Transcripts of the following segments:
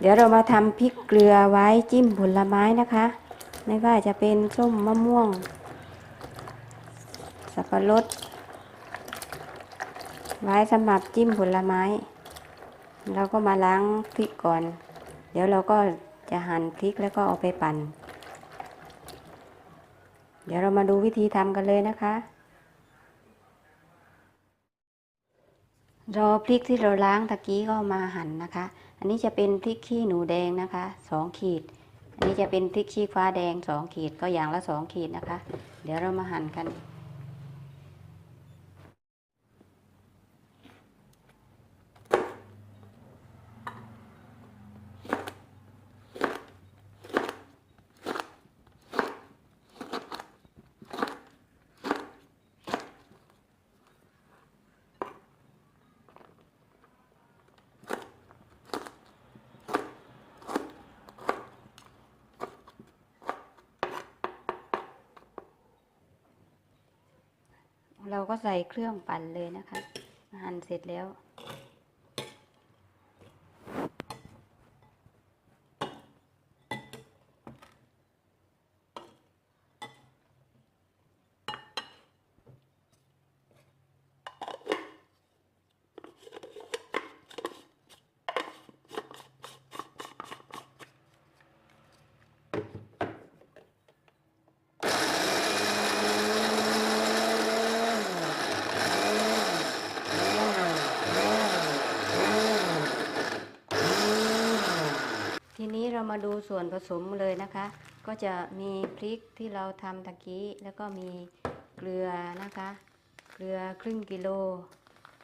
เดี๋ยวเรามาทำพริกเกลือไว้จิ้มผลไม้นะคะ ไม่ว่าจะเป็นส้มมะม่วง สับปะรด ไว้สำหรับจิ้มผลไม้ เราก็มาล้างพริกก่อน เดี๋ยวเราก็จะหั่นพริกแล้วก็เอาไปปั่น เดี๋ยวเรามาดูวิธีทำกันเลยนะคะ รอพริกที่เราล้างตะกี้ก็มาหั่นนะคะ อันนี้จะเป็นพริกขี้หนูแดงนะคะสองขีด อันนี้จะเป็นพริกชี้ฟ้าแดงสองขีดก็อย่างละสองขีดนะคะ เดี๋ยวเรามาหั่นกัน เราก็ใส่เครื่องปั่นเลยนะคะ หั่นเสร็จแล้ว ทีนี้เรามาดูส่วนผสมเลยนะคะ ก็จะมีพริกที่เราทำตะกี้ แล้วก็มีเกลือนะคะ เกลือครึ่งกิโล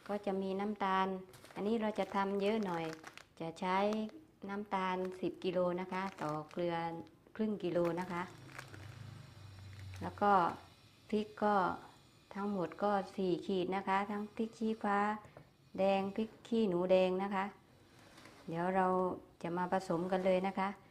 ก็จะมีน้ำตาล อันนี้เราจะทำเยอะหน่อย จะใช้น้ำตาล 10 กิโลนะคะ ต่อเกลือครึ่งกิโลนะคะ แล้วก็พริกก็ทั้งหมดก็ 4 ขีดนะคะ ทั้งพริกชี้ฟ้า แดงพริกขี้หนูแดงนะคะ เดี๋ยวเรา จะมาผสมกันเลยนะคะ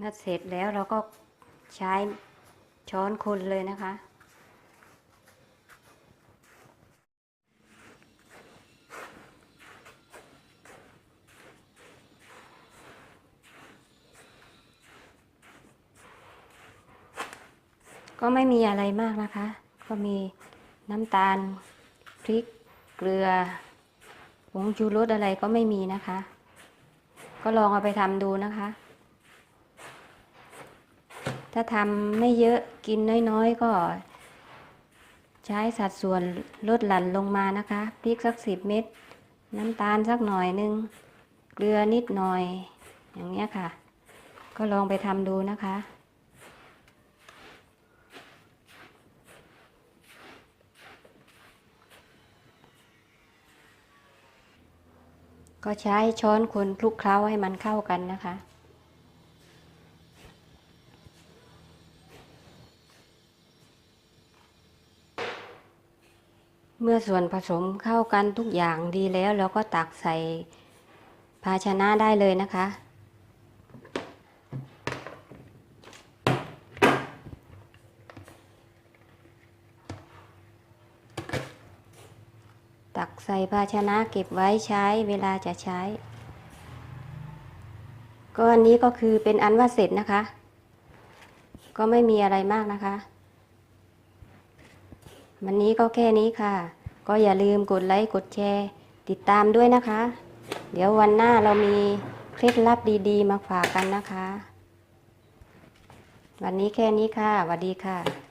เมื่อเสร็จแล้วเราก็ใช้ช้อนคนเลยนะคะ ก็ไม่มีอะไรมากนะคะ ก็มีน้ำตาล พริก เกลือผงชูรสอะไรก็ไม่มีนะคะ ก็ลองเอาไปทำดูนะคะ ถ้าทำไม่เยอะกินน้อยๆ ก็ ใช้สัดส่วนลดหลั่นลงมานะคะพริกสักสิบเม็ดน้ำตาลสักหน่อยนึง เกลือนิดหน่อย อย่างเงี้ยค่ะ ก็ลองไปทำดูนะคะก็ใช้ช้อนคนคลุกเคล้าให้มันเข้ากันนะคะ เมื่อส่วนผสมเข้ากันทุกอย่างดีแล้วเราก็ตักใส่ภาชนะได้เลยนะคะ ตักใส่ภาชนะเก็บไว้ใช้เวลาจะใช้ ก็อันนี้ก็คือเป็นอันว่าเสร็จนะคะ ก็ไม่มีอะไรมากนะคะ วันนี้ก็แค่นี้ค่ะ ก็อย่าลืมกดไลค์กดแชร์ ติดตามด้วยนะคะ เดี๋ยววันหน้าเรามีเคล็ดลับดีๆ มาฝากกันนะคะ วันนี้แค่นี้ค่ะสวัสดีค่ะ